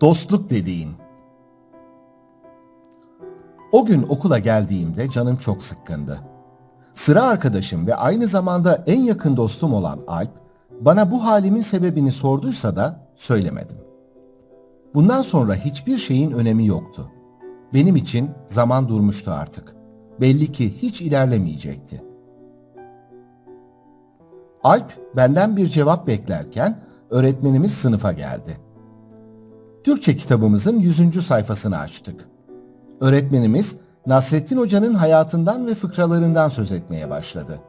Dostluk dediğin. O gün okula geldiğimde canım çok sıkkındı. Sıra arkadaşım ve aynı zamanda en yakın dostum olan Alp, bana bu halimin sebebini sorduysa da söylemedim. Bundan sonra hiçbir şeyin önemi yoktu. Benim için zaman durmuştu artık. Belli ki hiç ilerlemeyecekti. Alp benden bir cevap beklerken öğretmenimiz sınıfa geldi. Türkçe kitabımızın 100. sayfasını açtık. Öğretmenimiz Nasrettin Hoca'nın hayatından ve fıkralarından söz etmeye başladı.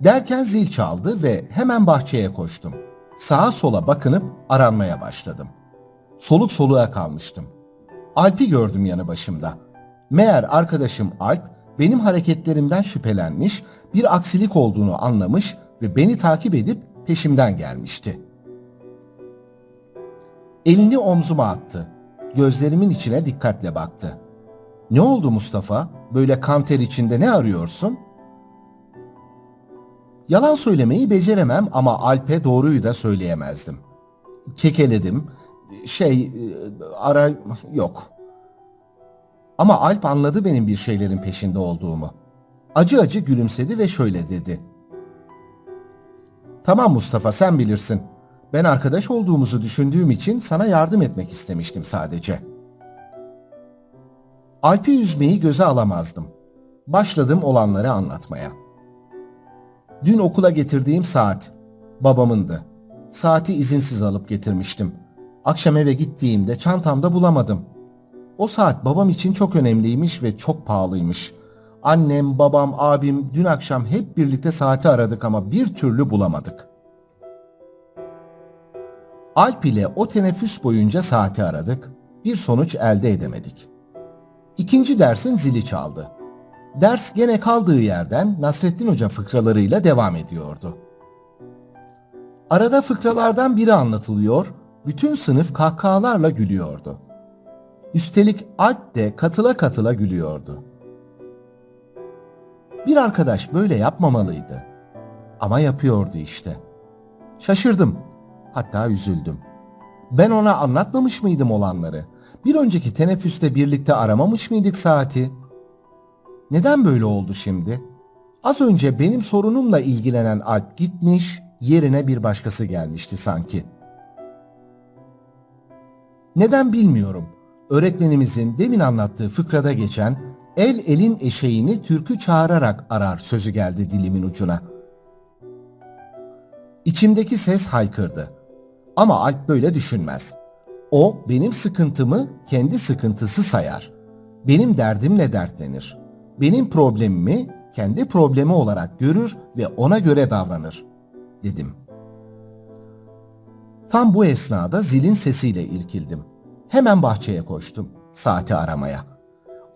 Derken zil çaldı ve hemen bahçeye koştum. Sağa sola bakınıp aranmaya başladım. Soluk soluğa kalmıştım. Alp'i gördüm yanı başımda. Meğer arkadaşım Alp benim hareketlerimden şüphelenmiş, bir aksilik olduğunu anlamış ve beni takip edip peşimden gelmişti. Elini omzuma attı. Gözlerimin içine dikkatle baktı. Ne oldu Mustafa? Böyle kan ter içinde ne arıyorsun? Yalan söylemeyi beceremem ama Alp'e doğruyu da söyleyemezdim. Kekeledim. Şey, e, ara yok. Ama Alp anladı benim bir şeylerin peşinde olduğumu. Acı acı gülümsedi ve şöyle dedi. Tamam Mustafa sen bilirsin. Ben arkadaş olduğumuzu düşündüğüm için sana yardım etmek istemiştim sadece. Alp'i üzmeyi göze alamazdım. Başladım olanları anlatmaya. Dün okula getirdiğim saat babamındı. Saati izinsiz alıp getirmiştim. Akşam eve gittiğimde çantamda bulamadım. O saat babam için çok önemliymiş ve çok pahalıymış. Annem, babam, abim dün akşam hep birlikte saati aradık ama bir türlü bulamadık. Alp ile o teneffüs boyunca saati aradık. Bir sonuç elde edemedik. İkinci dersin zili çaldı. Ders gene kaldığı yerden Nasrettin Hoca fıkralarıyla devam ediyordu. Arada fıkralardan biri anlatılıyor, bütün sınıf kahkahalarla gülüyordu. Üstelik Alp de katıla katıla gülüyordu. Bir arkadaş böyle yapmamalıydı. Ama yapıyordu işte. Şaşırdım. Hatta üzüldüm. Ben ona anlatmamış mıydım olanları? Bir önceki teneffüste birlikte aramamış mıydık saati? Neden böyle oldu şimdi? Az önce benim sorunumla ilgilenen Alp gitmiş, yerine bir başkası gelmişti sanki. Neden bilmiyorum. Öğretmenimizin demin anlattığı fıkrada geçen el elin eşeğini türkü çağırarak arar sözü geldi dilimin ucuna. İçimdeki ses haykırdı. Ama Alp böyle düşünmez. O benim sıkıntımı kendi sıkıntısı sayar. Benim derdimle dertlenir. Benim problemimi kendi problemi olarak görür ve ona göre davranır, dedim. Tam bu esnada zilin sesiyle irkildim. Hemen bahçeye koştum, saati aramaya.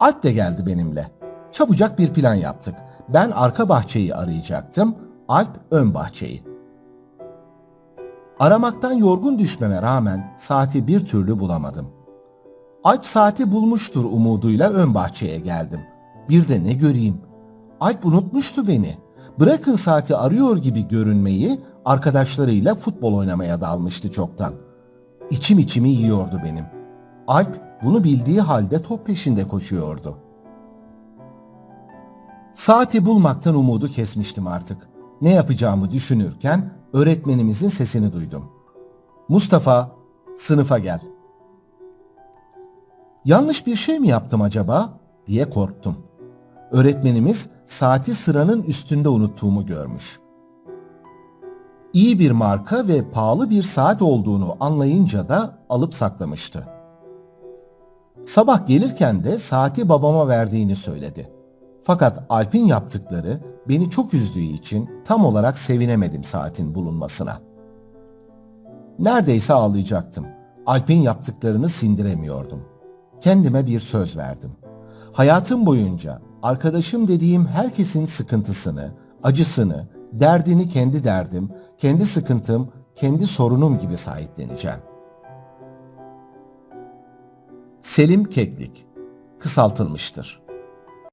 Alp de geldi benimle. Çabucak bir plan yaptık. Ben arka bahçeyi arayacaktım, Alp ön bahçeyi. Aramaktan yorgun düşmeme rağmen saati bir türlü bulamadım. Alp saati bulmuştur umuduyla ön bahçeye geldim. Bir de ne göreyim? Alp unutmuştu beni. Bırakın saati arıyor gibi görünmeyi, arkadaşlarıyla futbol oynamaya dalmıştı çoktan. İçim içimi yiyordu benim. Alp bunu bildiği halde top peşinde koşuyordu. Saati bulmaktan umudu kesmiştim artık. Ne yapacağımı düşünürken öğretmenimizin sesini duydum. Mustafa, sınıfa gel. Yanlış bir şey mi yaptım acaba diye korktum. Öğretmenimiz saati sıranın üstünde unuttuğumu görmüş. İyi bir marka ve pahalı bir saat olduğunu anlayınca da alıp saklamıştı. Sabah gelirken de saati babama verdiğini söyledi. Fakat Alp'in yaptıkları beni çok üzdüğü için tam olarak sevinemedim saatin bulunmasına. Neredeyse ağlayacaktım. Alp'in yaptıklarını sindiremiyordum. Kendime bir söz verdim. Hayatım boyunca arkadaşım dediğim herkesin sıkıntısını, acısını, derdini kendi derdim, kendi sıkıntım, kendi sorunum gibi sahipleneceğim. Selim Keklik Kısaltılmıştır.